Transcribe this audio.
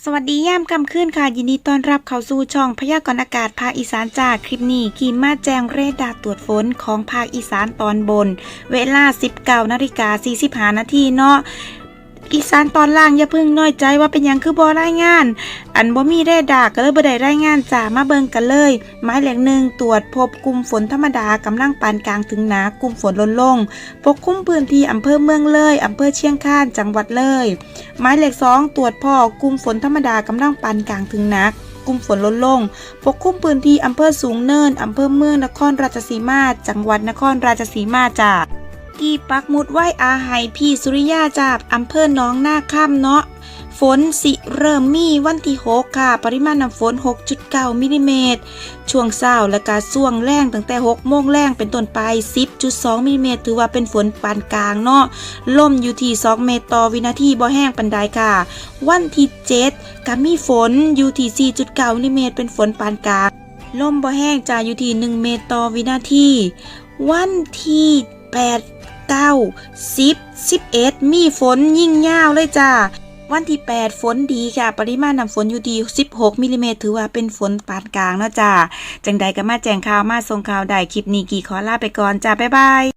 สวัสดีย่ามคำคืนค่ะ ยินดีต้อนรับเข้าสู่ช่องพยากรณ์อากาศภาคอีสานจากคลิปนี้ขีมาแจงเรดาร์ตรวจฝนของภาคอีสานตอนบน เวลา 19นาฬิกา45นาทีเนาะ อีสานตอนล่างอย่าเพิ่งน้อยใจว่าเป็นหยังคือบ่รายงาน อันบ่มีเรดาร์ก็เลยบ่ได้รายงานจ้ามาเบิ่งกันเลยหมายเลขหนึ่งตรวจพบกลุ่มฝนธรรมดากำลังปานกลางถึงหนากลุ่มฝนลดลง ปกคลุมพื้นที่อำเภอเมืองเลยอำเภอเชียงคานจังหวัดเลยหมายเลขสองตรวจพอกลุ่มฝนธรรมดากำลังปานกลางถึงหนักกลุ่มฝนลดลง ปกคลุมพื้นที่อำเภอสูงเนินอำเภอเมืองนครราชสีมา จังหวัดนครราชสีมาจ้า ที่ปักหมุดไหว้อาไหยพี่สุริยาจากอำเภอหนองนาค่ำเนาะฝนสิเริ่มมีวันที่ 6 ค่ะ ปริมาณน้ำฝน 6.9มิลลิเมตร ช่วงเช้าและกาช่วงแรงตั้งแต่ 6 โมงแรงเป็นต้นไป 10.2มิลลิเมตรถือว่าเป็นฝนปานกลางเนาะลมอยู่ที่ 2 เมตรต่อวินาทีบ่แห้งปันใดค่ะ วันที่ 7ก็มีฝนอยู่ที่ 4.9มิลลิเมตรเป็นฝนปานกลาง ลมบ่แห้งจะอยู่ที่ 1 เมตรต่อวินาที วันที่ 8 9 10 11มีฝนยิ่งยาวเลยจ้าวันที่ 8 ฝนดีค่ะ ปริมาณน้ำฝนอยู่ดี 16มิลลิเมตรถือว่าเป็นฝนปานกลางเนาะจ้าจังใดก็มาแจ้งข่าวมาส่งข่าวได้คลิปนี้กี่ขอลาไปก่อนจ้า บ๊ายบาย